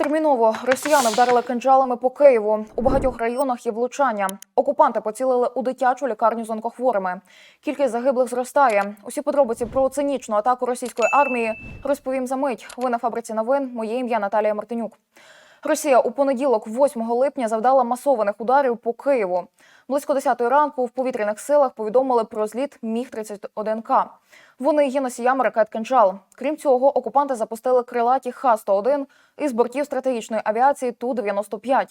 Терміново росіяни вдарили кинджалами по Києву. У багатьох районах є влучання. Окупанти поцілили у дитячу лікарню з онкохворими. Кількість загиблих зростає. Усі подробиці про цинічну атаку російської армії розповім за мить. Ви на фабриці новин. Моє ім'я Наталія Мартинюк. Росія у понеділок, 8 липня, завдала масованих ударів по Києву. Близько 10 ранку в повітряних силах повідомили про зліт Міг-31К. Вони є носіями ракет «Кинджал». Крім цього, окупанти запустили крилаті Х-101 із бортів стратегічної авіації Ту-95.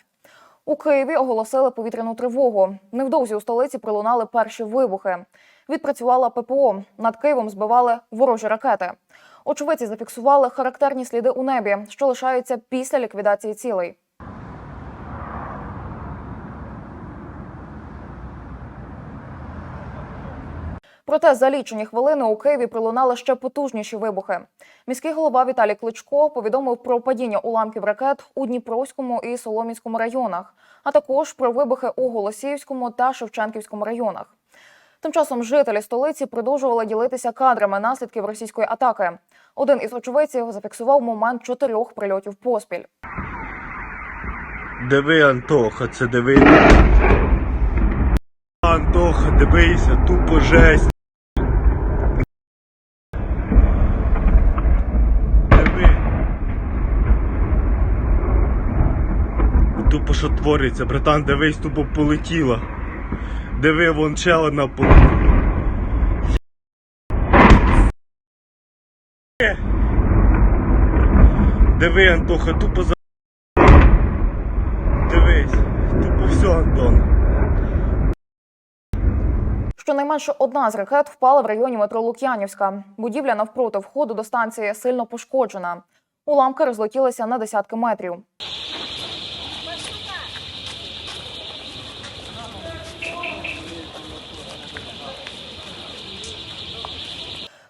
У Києві оголосили повітряну тривогу. Невдовзі у столиці пролунали перші вибухи. Відпрацювала ППО. Над Києвом збивали ворожі ракети. Очевидці зафіксували характерні сліди у небі, що лишаються після ліквідації цілей. Проте за лічені хвилини у Києві пролунали ще потужніші вибухи. Міський голова Віталій Кличко повідомив про падіння уламків ракет у Дніпровському і Соломінському районах, а також про вибухи у Голосіївському та Шевченківському районах. Тим часом жителі столиці продовжували ділитися кадрами наслідків російської атаки. Один із очевидців зафіксував момент чотирьох прильотів поспіль. Диви, Антоха, це диви. Антоха, дивися, тупо жесть. Тупо що твориться, братан, дивись, тупо полетіла. Диви, вон ще одна полетіла. Диви, Антоха, тупо за. Дивись, тупо все, Антон. Щонайменше одна з ракет впала в районі метро Лук'янівська. Будівля навпроти входу до станції сильно пошкоджена. Уламки розлетілися на десятки метрів.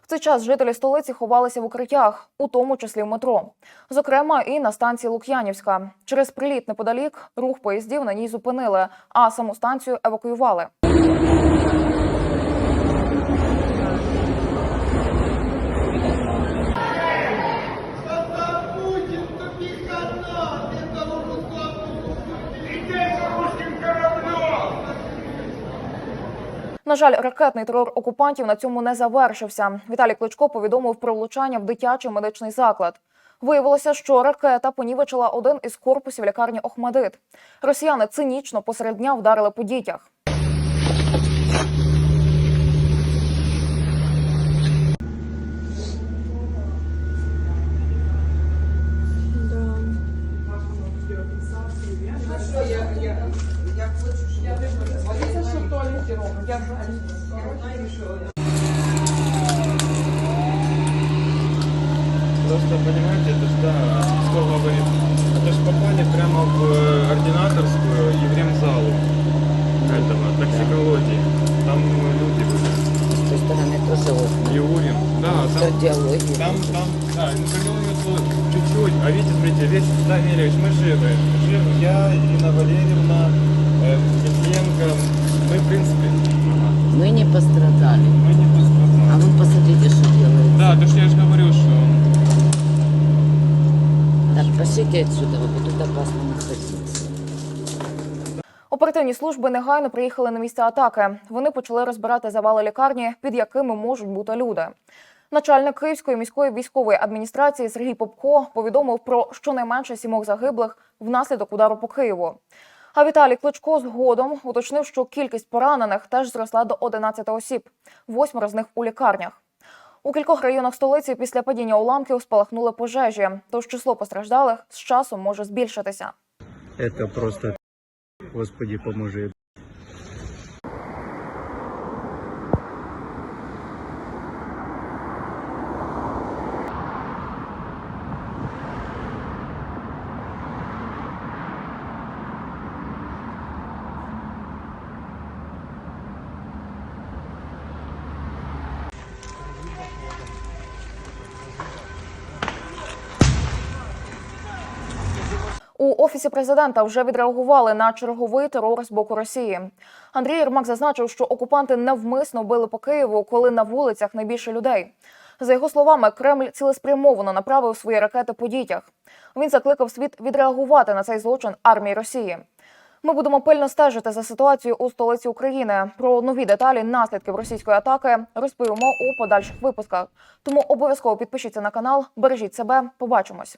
Цей час жителі столиці ховалися в укриттях, у тому числі в метро. Зокрема, і на станції Лук'янівська. Через приліт неподалік рух поїздів на ній зупинили, а саму станцію евакуювали. На жаль, ракетний терор окупантів на цьому не завершився. Віталій Кличко повідомив про влучання в дитячий медичний заклад. Виявилося, що ракета понівечила один із корпусів лікарні Охмадит. Росіяни цинічно посеред дня вдарили по дітях. Просто понимаете, это да, что говорит, это ж попали прямо в э, ординаторскую и в ремзалу этого, токсикологии. Там люди были. С той стороны тоже вот И урин. Да, там, там, там, да, ну кардиология вот чуть-чуть. А видите, смотрите, весь, да, Емельевич, мы живы. Живы я, Ирина Валерьевна, э, Петренко. Мы, в принципе, Мы не пострадали. мы не А пострадали. вы посмотрите, Пошлите отсюда, вот тут опасно находиться. Оперативні служби негайно приїхали на місце атаки. Вони почали розбирати завали лікарні, під якими можуть бути люди. Начальник Київської міської військової адміністрації Сергій Попко повідомив про щонайменше сімох загиблих внаслідок удару по Києву. А Віталій Кличко згодом уточнив, що кількість поранених теж зросла до 11 осіб, восьмеро з них у лікарнях. У кількох районах столиці після падіння уламків спалахнули пожежі, тож число постраждалих з часом може збільшитися. Це просто, Господи, поможи. У офісі президента вже відреагували на черговий терор з боку Росії. Андрій Єрмак зазначив, що окупанти навмисно били по Києву, коли на вулицях найбільше людей. За його словами, Кремль цілеспрямовано направив свої ракети по дітях. Він закликав світ відреагувати на цей злочин армії Росії. Ми будемо пильно стежити за ситуацією у столиці України. Про нові деталі наслідків російської атаки розповімо у подальших випусках. Тому обов'язково підпишіться на канал, бережіть себе. Побачимось.